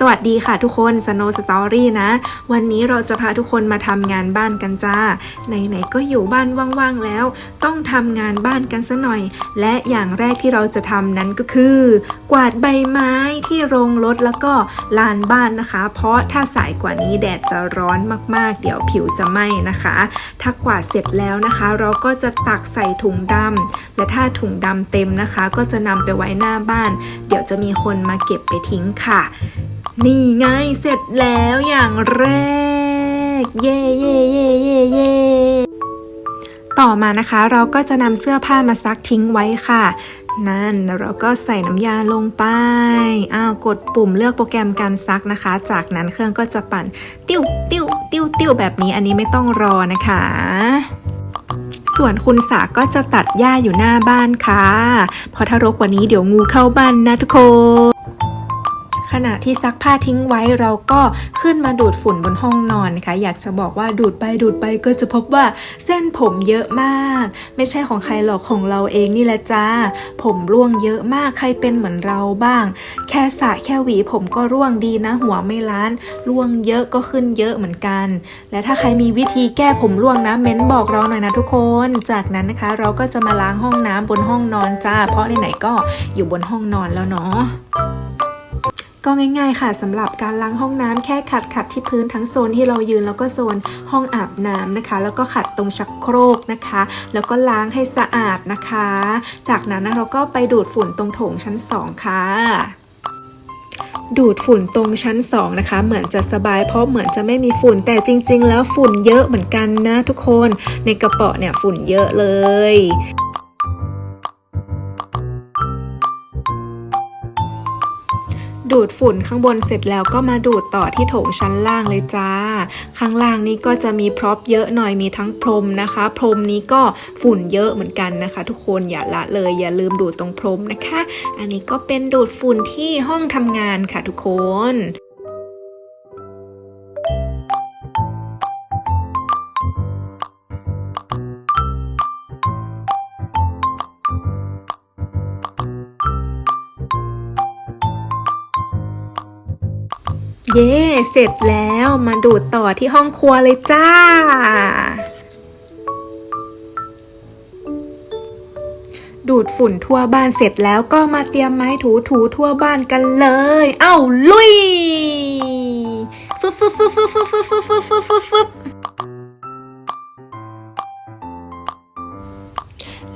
สวัสดีค่ะทุกคน Snow Story นะ วันนี้เราจะพาทุกคนมาทำงานบ้านกันจ้า ไหนๆก็อยู่บ้านว่างๆแล้ว ต้องทำงานบ้านกันซะหน่อย และอย่างแรกที่เราจะทำนั้นก็คือ กวาดใบไม้ที่โรงรถแล้วก็ลานบ้านนะคะ เพราะถ้าสายกว่านี้แดดจะร้อนมากๆ เดี๋ยวผิวจะไหม้นะคะ ถ้ากวาดเสร็จแล้วนะคะ เราก็จะตักใส่ถุงดำและถ้าถุงดำเต็มนะคะ ก็จะนำไปไว้หน้าบ้าน เดี๋ยวจะมีคนมาเก็บไปทิ้งค่ะ นี่ไงเสร็จแล้วอย่างแรก เย่เย่เย่เย่เย่ต่อมานะคะเราก็จะนำเสื้อผ้ามาซักทิ้งไว้ค่ะ นั่นแล้วเราก็ใส่น้ำยาลงไป อ้าวกดปุ่มเลือกโปรแกรมการซักนะคะ จากนั้นเครื่องก็จะปั่น ติ้วติ้วติ้วติ้วแบบนี้อันนี้ไม่ต้องรอนะคะ ส่วนคุณสาก็จะตัดหญ้าอยู่หน้าบ้านค่ะ เพราะถ้ารกกว่านี้เดี๋ยวงูเข้าบ้านนะทุกคน ขณะที่ซักผ้าทิ้งไว้เราก็ขึ้นมาดูดฝุ่นบนห้องนอนนะคะ อยากจะบอกว่าดูดไปดูดไปก็จะพบว่าเส้นผมเยอะมาก ไม่ใช่ของใครหรอกของเราเองนี่แหละจ้า ผมร่วงเยอะมากใครเป็นเหมือนเราบ้าง แค่สระแค่หวีผมก็ร่วงดีนะ หัวไม่ล้าน ร่วงเยอะก็ขึ้นเยอะเหมือนกัน และถ้าใครมีวิธีแก้ผมร่วงนะเม้นบอกเราหน่อยนะทุกคน จากนั้นนะคะ เราก็จะมาล้างห้องน้ำบนห้องนอนจ้า เพราะไหนๆก็อยู่บนห้องนอนแล้วเนาะ ก็ง่ายๆค่ะสำหรับการล้างห้องน้ำแค่ขัดขัดที่พื้นทั้งโซนที่เรายืนแล้วก็โซนห้องอาบน้ำนะคะ แล้วก็ขัดตรงชักโครกนะคะ แล้วก็ล้างให้สะอาดนะคะ จากนั้นนะเราก็ไปดูดฝุ่นตรงโถงชั้น 2 ค่ะดูดฝุ่นตรงชั้น 2 นะคะ เหมือนจะสบายเพราะเหมือนจะไม่มีฝุ่น แต่จริง ๆ แล้วฝุ่นเยอะเหมือนกันนะทุกคน ในกระเป๋อเนี่ยฝุ่นเยอะเลย ดูดฝุ่นข้างบนเสร็จแล้วก็มาดูดต่อที่โถงชั้นล่างเลยจ้า ข้างล่างนี้ก็จะมีพร็อพเยอะหน่อยมีทั้งพรมนะคะ พรมนี้ก็ฝุ่นเยอะเหมือนกันนะคะ ทุกคนอย่าละเลยอย่าลืมดูดตรงพรมนะคะ อันนี้ก็เป็นดูดฝุ่นที่ห้องทำงานค่ะทุกคน เย้ เสร็จแล้วมาดูดต่อที่ห้องครัวเลยจ้า ดูดฝุ่นทั่วบ้านเสร็จแล้วก็มาเตรียมไม้ถูถูทั่วบ้านกันเลย เอ้าลุยฟึบฟึบฟึบฟึบฟึบฟึบฟึบฟึบฟึบ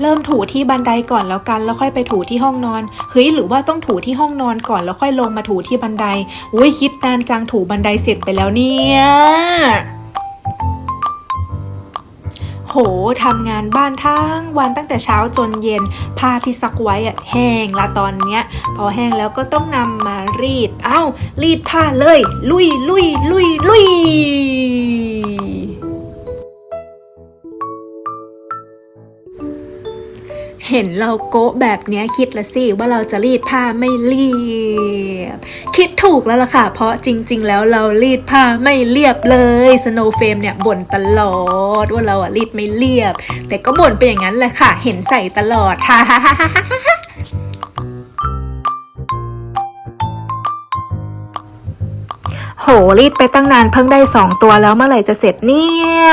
เริ่มถูที่บันไดก่อนแล้วกัน แล้วค่อยไปถูที่ห้องนอน เฮ้ยหรือว่าต้องถูที่ห้องนอนก่อนแล้วค่อยลงมาถูที่บันได อุ้ยคิดนานจังถูบันไดเสร็จไปแล้วเนี่ยโหทำงานบ้านทั้งวันตั้งแต่เช้าจนเย็น ผ้าที่ซักไว้อะแห้งละตอนเนี้ย พอแห้งแล้วก็ต้องนำมารีด เอ้า รีดผ้าเลย ลุยลุยลุยลุย เห็นเราโกะแบบนี้คิดละสิว่าเราจะรีดผ้าไม่เรียบ คิดถูกแล้วล่ะค่ะ เพราะจริง ๆ แล้วเรารีดผ้าไม่เรียบเลยสโนว์เฟมเนี่ยบ่นตลอดว่าเราอะรีดไม่เรียบ แต่ก็บ่นไปอย่างนั้นแหละค่ะ เห็นใส่ตลอดฮ่าฮ่าฮ่า รีดไปตั้งนานเพิ่งได้ 2 ตัวแล้วเมื่อไหร่จะเสร็จเนี่ย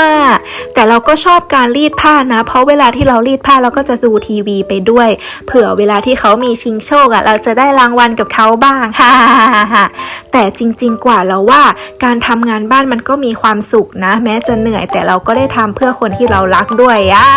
แต่เราก็ชอบการรีดผ้านะ เพราะเวลาที่เรารีดผ้าเราก็จะดูทีวีไปด้วย เผื่อเวลาที่เขามีชิงโชคอะเราจะได้รางวัลกับเขาบ้างฮ่าฮ่าฮ่าฮ่าแต่จริง ๆ กว่าเราว่า การทำงานบ้านมันก็มีความสุขนะ แม้จะเหนื่อยแต่เราก็ได้ทำเพื่อคนที่เรารักด้วยอะ